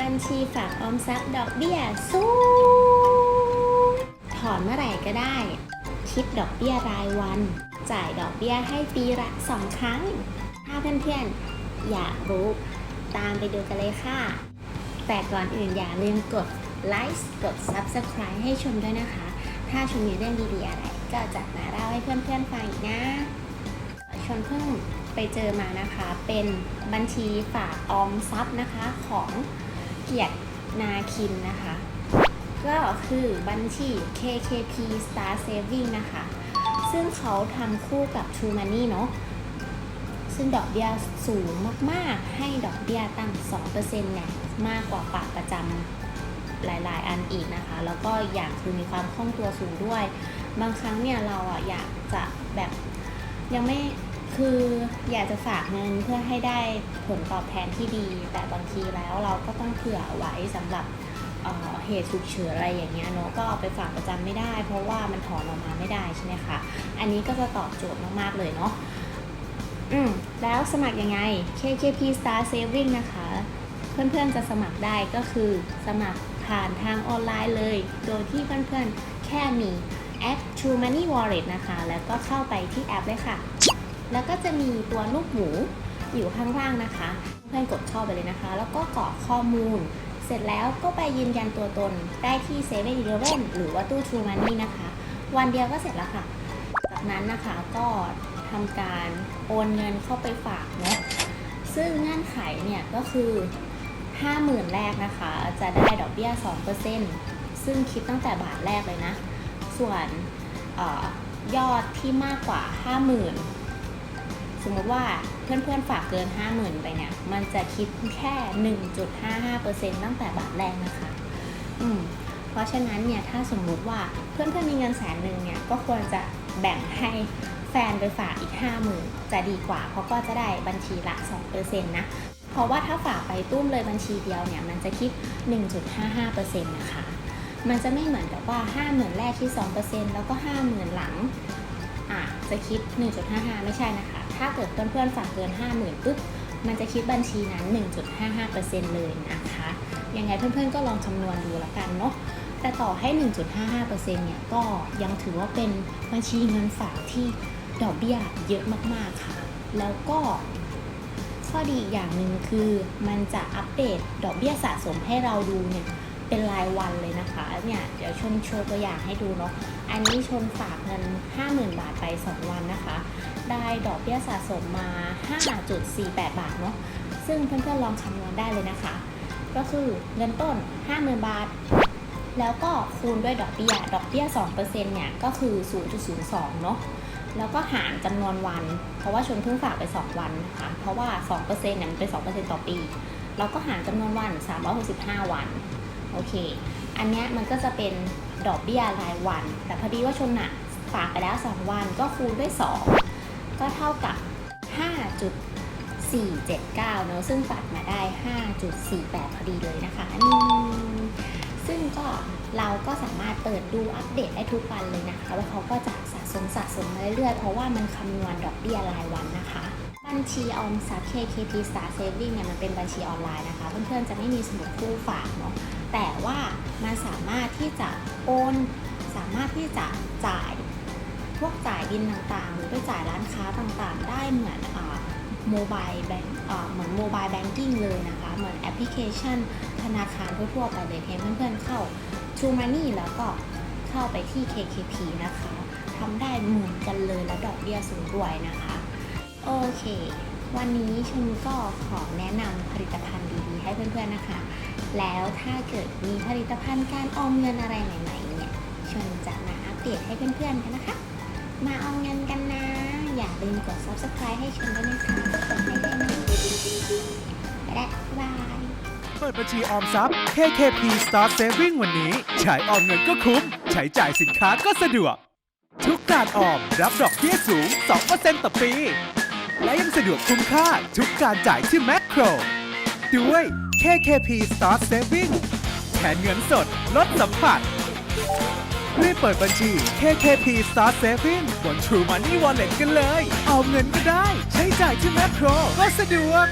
บัญชีฝากออมทรัพย์ดอกเบี้ยสูงถอนเมื่อไหร่ก็ได้ คิดดอกเบี้ยรายวัน จ่ายดอกเบี้ยให้ปีละสองครั้ง ถ้าเพื่อนๆ อยากรู้ ตามไปดูกันเลยค่ะ แต่ก่อนอื่นอย่าลืมกดไลค์กด Subscribe ให้ชมด้วยนะคะ ถ้าชมมีเรื่องดีๆอะไร ก็จะมาเล่าให้เพื่อนๆฟังอีกนะชนเพิ่งไปเจอมานะคะ เป็นบัญชีฝากออมทรัพย์นะคะของ เกียรตินาคินนะคะ ก็คือบัญชี KKP Star Saving นะคะ ซึ่งเขาทำคู่กับ True Money เนาะซึ่งดอกเบี้ยสูงมากๆ ให้ดอกเบี้ยตั้ง 2%เนี่ยมากกว่าฝากประจำหลายๆ อันอีกนะคะ แล้วก็อย่างคือมีความคล่องตัวสูงด้วย บางครั้งเนี่ยเราอะอยากจะแบบยังไม่ คืออยากจะฝากเงินเพื่อให้ได้ผลตอบแทนที่ดี แต่บางทีแล้วเราก็ต้องเผื่อไว้สำหรับเเหตุฉุกเฉินอะไรอย่างเงี้ยเนาะก็เอาไปฝากประจำไม่ได้ เพราะว่ามันถอนออกมาไม่ได้ใช่ไหมคะอันนี้ก็จะตอบโจทย์มากๆเลยเนาะอืมแล้วสมัครยังไง KKP Star Saving นะคะ เพื่อนๆจะสมัครได้ก็คือสมัครผ่านทางออนไลน์เลย โดยที่เพื่อนๆแค่มีแอป True Money Wallet นะคะ แล้วก็เข้าไปที่แอปเลยค่ะ แล้วก็จะมีตัวลูกหมูอยู่ข้างล่างนะคะ เพื่อนกดเข้าไปเลยนะคะ แล้วก็กรอกข้อมูล เสร็จแล้วก็ไปยืนยันตัวตนได้ที่7 e เ e ่ e อหรือว่าตู้ True Money นะคะ วันเดียวก็เสร็จแล้วค่ะ จากนั้นนะคะก็ทำการโอนเงินเข้าไปฝากเนาะซึ่งเงื่อนไขเนี่ยก็คือ 50,000 แรกนะคะ จะได้ดอกเบี้ย 2%ซึ่งคิดตั้งแต่บาทแรกเลยนะ ส่วนออยอดที่มากกว่า 50,000 สมมติว่าเพื่อนๆฝากเกิน 50,000 ไปเนี่ย มันจะคิดแค่ 1.55%ตั้งแต่บาทแรกนะคะ อืมเพราะฉะนั้นเนี่ยถ้าสมมุติว่าเพื่อนๆมีเงินแสนหนึ่งเนี่ยก็ควรจะแบ่งให้แฟนไปฝากอีก 50,000 จะดีกว่า เพราะก็จะได้บัญชีละ2%นะเพราะว่าถ้าฝากไปตุ้มเลยบัญชีเดียวเนี่ยมันจะคิด 1.55%นะคะ มันจะไม่เหมือนกับว่า 50,000 แรกที่2%แล้วก็ 50,000 หลัง จะคิด 1.55 ไม่ใช่นะคะ ถ้าเกิดเพื่อนๆฝากเกิน 50,000ปุ๊บ มันจะคิดบัญชีนั้น 1.55%เลยนะคะ ยังไงเพื่อนๆก็ลองคำนวณดูล้วกันเนาะ แต่ต่อให้ 1.55%เนี่ย ก็ยังถือว่าเป็นบัญชีเงินฝากที่ดอกเบี้ยเยอะมากๆค่ะ แล้วก็ข้อดีอีกอย่างหนึ่งคือมันจะอัปเดตดอกเบี้ยสะสมให้เราดูเนี่ย เป็นรายวันเลยนะคะเนี่ยเดี๋ยวชนโชว์ตัวอย่างให้ดูเนาะอันนี้ชนฝากเงิน 50,000 บาทไป 2 วันนะคะ ได้ดอกเบี้ยสะสมมา 5.48 บาทเนาะซึ่งเพื่อนๆลองคำนวณได้เลยนะคะ ก็คือเงินต้น 50,000 บาท แล้วก็คูณด้วยดอกเบี้ยดอกเบี้ย 2%เนี่ยก็คือ 0.02 เนาะแล้วก็หารจำนวนวัน เพราะว่าชนเพิ่งฝากไป 2 วันนะคะ เพราะว่า 2%เนี่ยมันเป็น 2%ต่อปี เราก็หารจำนวนวัน 365 วัน โอเค อันนี้มันก็จะเป็นดอกเบี้ยรายวัน แต่พอดีว่าชนอะฝากไปแล้ว 2 วันก็คูณด้วย 2 ก็เท่ากับ 5.479 เนอะซึ่งตัดมาได้ 5.48 พอดีเลยนะคะ นี่ ซึ่งก็เราก็สามารถเปิดดูอัปเดตได้ทุกวันเลยนะคะ แล้วเขาก็จะสะสมสะสมมาเรื่อยๆ เพราะว่ามันคำนวณดอกเบี้ยรายวันนะคะ บัญชีออมทรัพย์ KKP Star Saving เนี่ยมันเป็นบัญชีออนไลน์นะคะ เพื่อนๆจะไม่มีสมุดคู่ฝากเนาะ แต่ว่ามันสามารถที่จะโอน สามารถที่จะจ่ายพวกจ่ายบินต่างๆ หรือไปจ่ายร้านค้าต่างๆ ได้เหมือนโมบายแบงเหมือนโมบายแบงกิ้งเลยนะคะ เหมือนแอปพลิเคชัน ธนาคารทั่วๆไปเลยให้เพื่อนๆเข้า True Money แล้วก็เข้าไปที่ KKP นะคะทำได้เหมือนกันเลยและดอกเบี้ยสูงด้วยนะคะ โอเค วันนี้ชมก็ขอแนะนำผลิตภัณฑ์ดีๆ ให้เพื่อนๆนะคะ แล้วถ้าเกิดมีผลิตภัณฑ์การออมเงินอะไรใหม่ๆเนี่ยชมจะมาอัปเดตให้เพื่อนๆกันนะคะ มาออมเงินกันนะ อย่าลืมกด subscribe ให้ชมด้วยนะคะกดให้ด้วยนะไปแล้วบ๊ายบาย เปิดบัญชีออมทรัพย์ KKP Start Saving วันนี้ ใช้ออมเงินก็คุ้ม ใช้จ่ายสินค้าก็สะดวก ทุกการออมรับดอกเบี้ยสูง 2%ต่อปี และยังสะดวกคุ้มค่าทุกการจ่ายที่แมคโคร ด้วย KKP Start Saving แทนเงินสดลดสัมผัสรีบเปิดบัญชี KKP Start Saving บน True Money Wallet กันเลย เอาเงินก็ได้ ใช้จ่ายที่แมคโครก็สะดวก